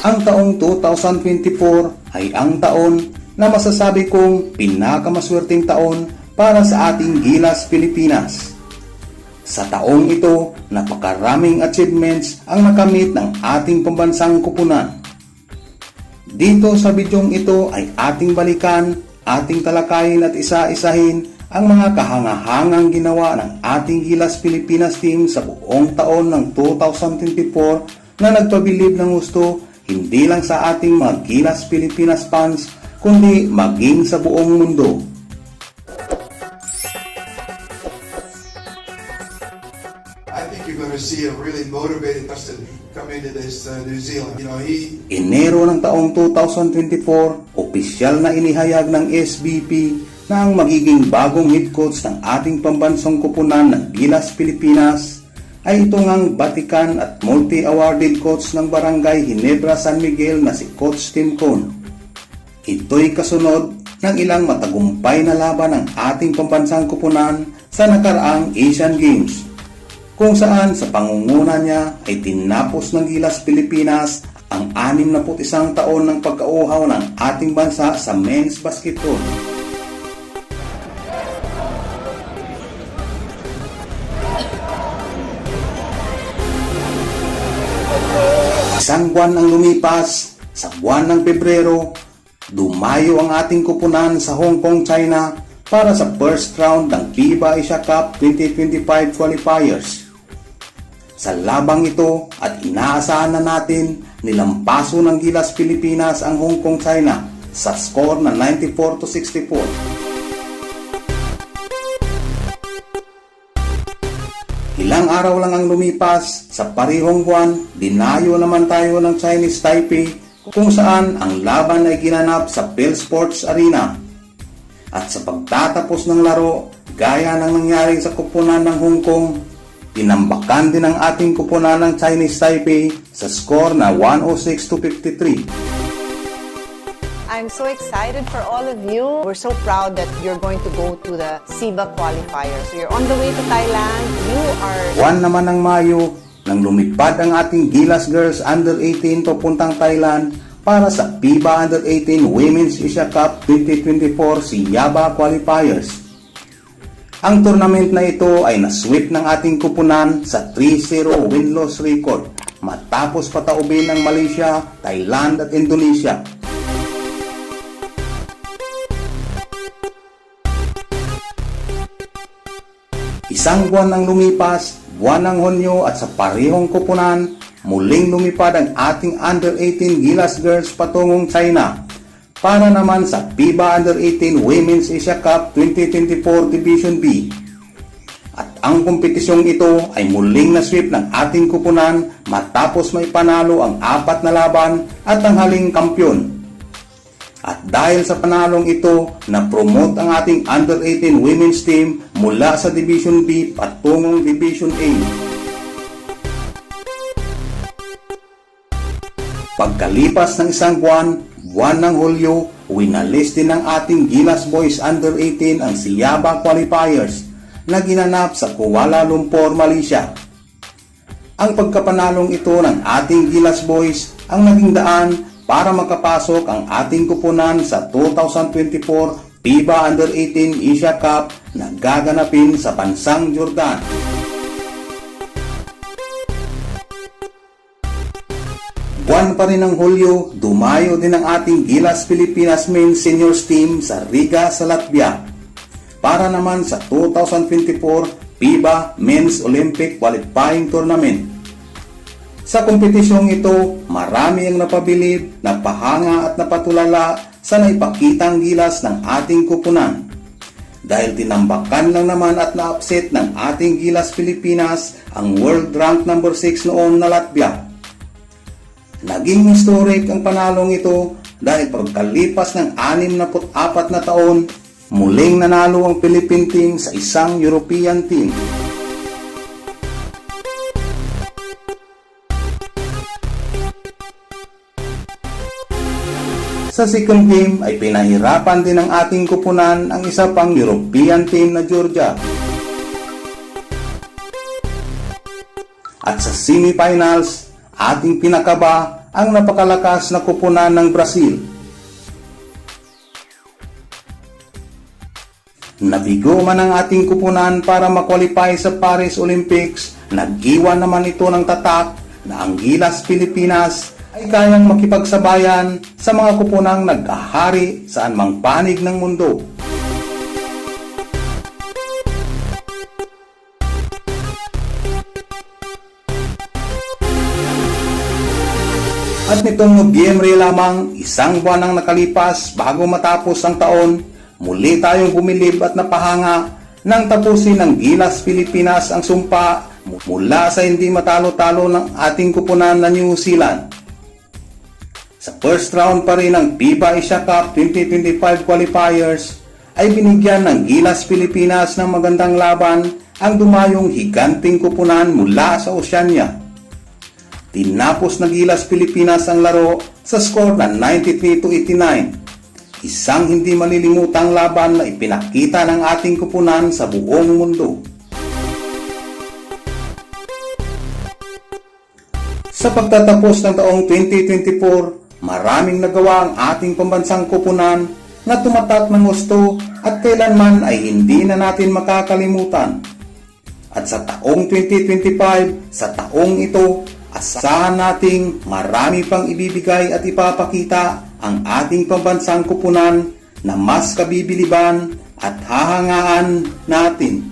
Ang taong 2024 ay ang taon na masasabi kong pinakamaswerteng taon para sa ating Gilas Pilipinas. Sa taong ito, napakaraming achievements ang nakamit ng ating pambansang kupunan. Dito sa bidyong ito ay ating balikan, ating talakayin at isa-isahin ang mga kahangahangang ginawa ng ating Gilas Pilipinas team sa buong taon ng 2024 na nagpabilib ng gusto hindi lang sa ating mga Gilas Pilipinas fans kundi maging sa buong mundo. I think you're going to see a really motivated person come into this uh, New Zealand. You know, he Enero ng taong 2024, opisyal na inihayag ng SBP na ang magiging bagong head coach ng ating pambansang kupunan ng Gilas Pilipinas ay ito ngang Batikan at multi-awarded coach ng Barangay Ginebra San Miguel na si Coach Tim Cone. Ito'y kasunod ng ilang matagumpay na laban ng ating pambansang kupunan sa nakaraang Asian Games kung saan sa pangunguna niya ay tinapos ng Gilas Pilipinas ang 61 taon ng pagkauhaw ng ating bansa sa men's basketball. Isang buwan ang lumipas, sa buwan ng Pebrero, dumayo ang ating kupunan sa Hong Kong, China para sa first round ng FIBA Asia Cup 2025 qualifiers. Sa labang ito at inaasahan na natin nilampaso ng Gilas Pilipinas ang Hong Kong, China sa score na 94 to 64. Ilang araw lang ang lumipas, sa parihong buwan, dinayo naman tayo ng Chinese Taipei kung saan ang laban ay ginanap sa Phil Sports Arena. At sa pagtatapos ng laro, gaya ng nangyari sa kupunan ng Hong Kong, tinambakan din ang ating kupunan ng Chinese Taipei sa score na 106 to 53. I'm so excited for all of you. We're so proud that you're going to go to the SIBA qualifiers. So you're on the way to Thailand. You are Buwan naman ng Mayo, nang lumipad ang ating Gilas Girls Under 18 papuntang Thailand para sa FIBA Under 18 Women's Asia Cup 2024 Siyaba Qualifiers. Ang tournament na ito ay nasweep ng ating kupunan sa 3-0 win-loss record matapos pataubin ng Malaysia, Thailand at Indonesia. Isang buwan nang lumipas, buwan ng Hunyo at sa parehong kupunan, muling lumipad ang ating Under-18 Gilas Girls patungong China para naman sa FIBA Under-18 Women's Asia Cup 2024 Division B. At ang kompetisyong ito ay muling nasweep ng ating kupunan matapos may panalo ang apat na laban at ang haling kampyon. At dahil sa panalong ito, na-promote ang ating Under-18 Women's Team mula sa Division B patungong Division A. Pagkalipas ng isang buwan, buwan ng Hulyo, winalis din ng ating Gilas Boys Under-18 ang Siyaba Qualifiers na ginanap sa Kuala Lumpur, Malaysia. Ang pagkapanalong ito ng ating Gilas Boys ang naging daan para makapasok ang ating kupunan sa 2024 FIBA Under-18 Asia Cup na gaganapin sa bansang Jordan. Buwan pa rin ng Hulyo, dumayo din ang ating Gilas Pilipinas Men's Seniors Team sa Riga sa Latvia para naman sa 2024 FIBA Men's Olympic Qualifying Tournament. Sa kompetisyong ito, marami ang napabilib, napahanga at napatulala sa naipakitang gilas ng ating kupunan. Dahil tinambakan lang naman at na-upset ng ating Gilas Pilipinas ang world rank number 6 noon na Latvia. Naging historic ang panalong ito dahil pagkalipas ng 64 na taon, muling nanalo ang Philippine team sa isang European team. Sa second game ay pinahirapan din ng ating kupunan ang isa pang European team na Georgia. At sa semifinals, ating pinakaba ang napakalakas na kupunan ng Brazil. Nabigo man ang ating kupunan para makwalify sa Paris Olympics, nag-iwan naman ito ng tatak na ang Gilas Pilipinas ay kayang makipagsabayan sa mga kupunang nagkahari saan panig ng mundo. At nitong Nobyembre lamang, isang buwan ang nakalipas bago matapos ang taon, muli tayong bumilib at napahanga nang tapusin ng Gilas Pilipinas ang sumpa mula sa hindi matalo-talo ng ating kupunan na New Zealand. Sa first round pa rin ng FIBA Asia Cup 2025 qualifiers ay binigyan ng Gilas Pilipinas ng magandang laban ang dumayong higanting kupunan mula sa Oceania. Tinapos ng Gilas Pilipinas ang laro sa score na 93 to 89. Isang hindi malilimutang laban na ipinakita ng ating kupunan sa buong mundo. Sa pagtatapos ng taong 2024, maraming nagawa ang ating pambansang kupunan na tumatak ng gusto at kailanman ay hindi na natin makakalimutan. At sa taong 2025, sa taong ito, asahan nating marami pang ibibigay at ipapakita ang ating pambansang kupunan na mas kabibiliban at hahangaan natin.